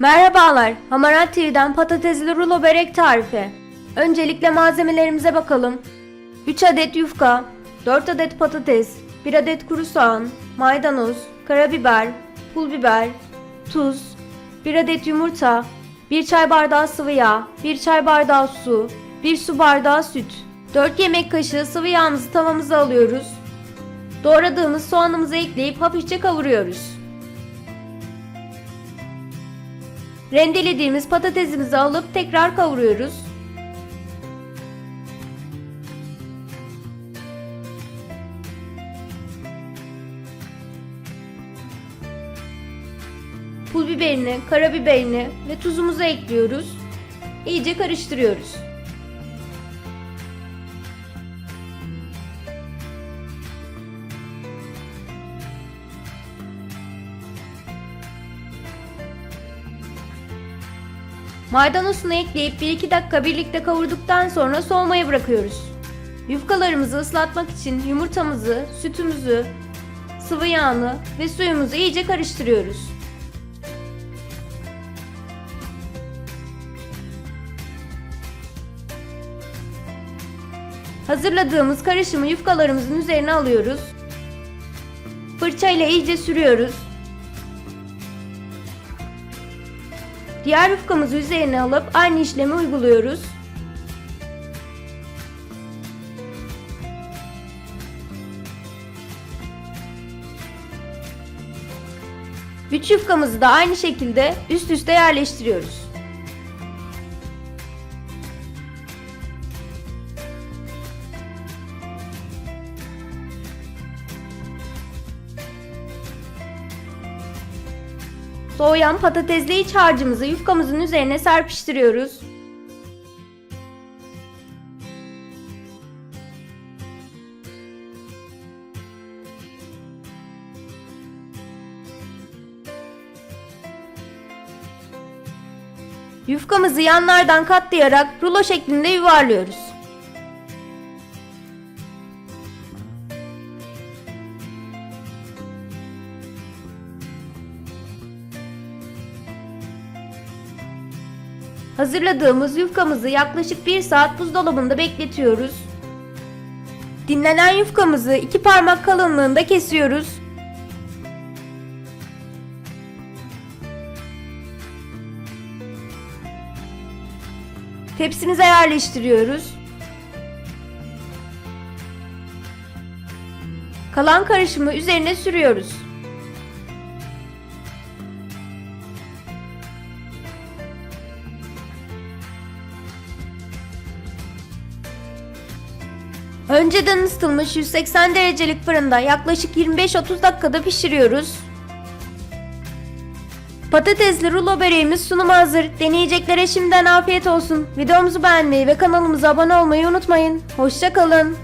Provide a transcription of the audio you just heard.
Merhabalar, Hamarat TV'den patatesli rulo börek tarifi. Öncelikle malzemelerimize bakalım. 3 adet yufka, 4 adet patates, 1 adet kuru soğan, maydanoz, karabiber, pul biber, tuz, 1 adet yumurta, 1 çay bardağı sıvı yağ, 1 çay bardağı su, 1 su bardağı süt, 4 yemek kaşığı sıvı yağımızı tavamıza alıyoruz. Doğradığımız soğanımızı ekleyip hafifçe kavuruyoruz. Rendelediğimiz patatesimizi alıp tekrar kavuruyoruz. Pul biberini, karabiberini ve tuzumuzu ekliyoruz. İyice karıştırıyoruz. Maydanozunu ekleyip 1-2 dakika birlikte kavurduktan sonra soğumaya bırakıyoruz. Yufkalarımızı ıslatmak için yumurtamızı, sütümüzü, sıvı yağını ve suyumuzu iyice karıştırıyoruz. Hazırladığımız karışımı yufkalarımızın üzerine alıyoruz. Fırça ile iyice sürüyoruz. Diğer yufkamızı üzerine alıp aynı işlemi uyguluyoruz. Üç yufkamızı da aynı şekilde üst üste yerleştiriyoruz. Soğuyan patatesli iç harcımızı yufkamızın üzerine serpiştiriyoruz. Yufkamızı yanlardan katlayarak rulo şeklinde yuvarlıyoruz. Hazırladığımız yufkamızı yaklaşık 1 saat buzdolabında bekletiyoruz. Dinlenen yufkamızı iki parmak kalınlığında kesiyoruz. Tepsimize yerleştiriyoruz. Kalan karışımı üzerine sürüyoruz. Önceden ısıtılmış 180 derecelik fırında yaklaşık 25-30 dakikada pişiriyoruz. Patatesli rulo böreğimiz sunuma hazır. Deneyeceklere şimdiden afiyet olsun. Videomuzu beğenmeyi ve kanalımıza abone olmayı unutmayın. Hoşçakalın.